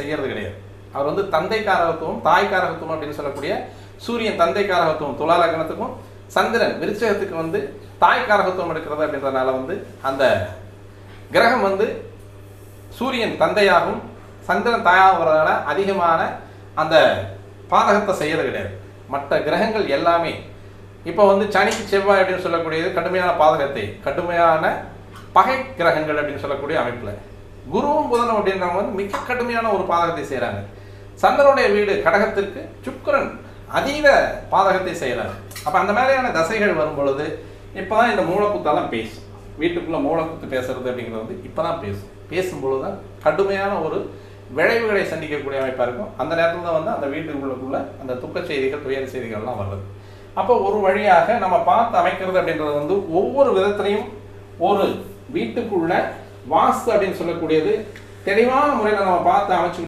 செய்யறது கிடையாது. அவர் வந்து தந்தை காரகத்துவம் தாய் காரகத்துவம் அப்படின்னு சொல்லக்கூடிய சூரியன் தந்தை காரகத்துவம் துலா லக்னத்துக்கும் சந்திரன் விருச்சகத்துக்கு வந்து தாய் காரகத்துவம் எடுக்கிறது அப்படின்றதுனால வந்து அந்த கிரகம் வந்து சூரியன் தந்தையாகவும் சந்திரன் தாயாகிறதால அதிகமான அந்த பாதகத்தை செய்யறது கிடையாது. மற்ற கிரகங்கள் எல்லாமே இப்போ வந்து சனிக்கு செவ்வாய் அப்படின்னு சொல்லக்கூடியது கடுமையான பாதகத்தை கடுமையான பகை கிரகங்கள் அப்படின்னு சொல்லக்கூடிய அமைப்பில். குருவும் புதனும் அப்படின்றவங்க வந்து மிக கடுமையான ஒரு பாதகத்தை செய்கிறாங்க சந்திரனுடைய வீடு கடகத்திற்கு சுக்கிரன் அதீத பாதகத்தை செய்கிறார் அப்போ அந்த மாதிரியான தசைகள் வரும் பொழுது இப்போ தான் இந்த மூலக்குத்தெல்லாம் பேசும். வீட்டுக்குள்ளே மூலக்குத்து பேசுறது அப்படிங்கிறது வந்து இப்போ தான் பேசும். பேசும்பொழுது தான் கடுமையான ஒரு விளைவுகளை சந்திக்கக்கூடிய அமைப்பாக இருக்கும். அந்த நேரத்தில் தான் வந்து அந்த வீட்டுக்குள்ளக்குள்ள அந்த துக்க செய்திகள் துயர செய்திகள்லாம் வருது. அப்போ ஒரு வழியாக நம்ம பார்த்து அமைக்கிறது அப்படின்றது வந்து ஒவ்வொரு விதத்திலையும் ஒரு வீட்டுக்குள்ள வாஸ்து அப்படின்னு சொல்லக்கூடியது தெளிவான முறையில் நம்ம பார்த்து அமைச்சு